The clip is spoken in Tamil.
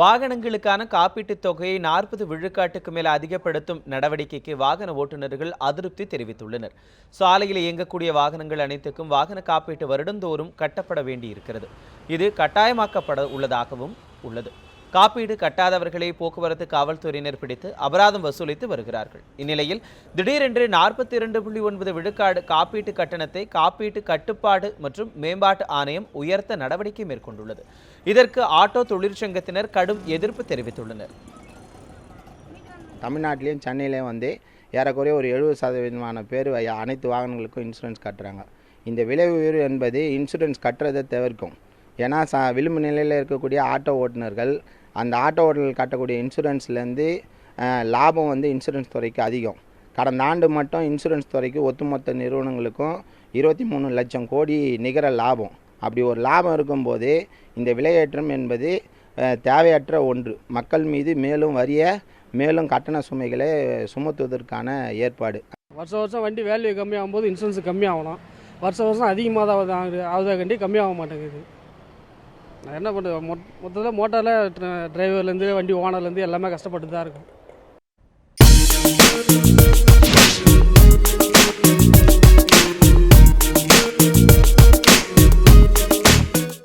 வாகனங்களுக்கான காப்பீட்டுத் தொகையை நாற்பது விழுக்காட்டுக்கு மேல் அதிகப்படுத்தும் நடவடிக்கைக்கு வாகன ஓட்டுநர்கள் அதிருப்தி தெரிவித்துள்ளனர். சாலையில் இயங்கக்கூடிய வாகனங்கள் அனைத்துக்கும் வாகன காப்பீட்டு வருடந்தோறும் கட்டப்பட வேண்டியிருக்கிறது. இது கட்டாயமாக்கப்பட உள்ளதாகவும் உள்ளது. காப்பீடு கட்டாதவர்களை போக்குவரத்து காவல்துறையினர் பிடித்து அபராதம் வசூலித்து வருகிறார்கள். இந்நிலையில் திடீரென்று நாற்பத்தி இரண்டு புள்ளி ஒன்பது விழுக்காடு காப்பீட்டு கட்டணத்தை காப்பீட்டு கட்டுப்பாடு மற்றும் மேம்பாட்டு ஆணையம் உயர்த்த நடவடிக்கை மேற்கொண்டுள்ளது. இதற்கு ஆட்டோ தொழிற்சங்கத்தினர் கடும் எதிர்ப்பு தெரிவித்துள்ளனர். தமிழ்நாட்டிலையும் சென்னையிலையும் வந்து ஏறக்குறைய ஒரு எழுபது சதவீதமான பேர் அனைத்து வாகனங்களுக்கும் இன்சூரன்ஸ் கட்டுறாங்க. இந்த விலை உயர்வு என்பது இன்சூரன்ஸ் கட்டுறதை தவிர்க்கும். ஏன்னா ச விளிம்பு நிலையில் இருக்கக்கூடிய ஆட்டோ ஓட்டுநர்கள் அந்த ஆட்டோ ஓட்டுநர்கள் கட்டக்கூடிய இன்சூரன்ஸ்லேருந்து லாபம் வந்து இன்சூரன்ஸ் துறைக்கு அதிகம். கடந்த ஆண்டு மட்டும் இன்சூரன்ஸ் துறைக்கு ஒட்டுமொத்த நிறுவனங்களுக்கும் இருபத்தி மூணு லட்சம் கோடி நிகர லாபம். அப்படி ஒரு லாபம் இருக்கும்போது இந்த விலையேற்றம் என்பது தேவையற்ற ஒன்று. மக்கள் மீது மேலும் வரிய மேலும் கட்டண சுமைகளை சுமத்துவதற்கான ஏற்பாடு. வருஷம் வருஷம் வண்டி வேல்யூ கம்மியாகும் போது இன்சூரன்ஸ் கம்மியாகணும் வருஷம் வருஷம் அதிகமாக தான் ஆகுது ஆகுதா கண்டி கம்மியாக மாட்டேங்குது என்ன பண்ணுறது மொத் மொத்தத்தில் மோட்டாரில் டிரைவர்லேருந்து வண்டி ஓனர்லேருந்து எல்லாமே கஷ்டப்பட்டு தான் இருக்கும்.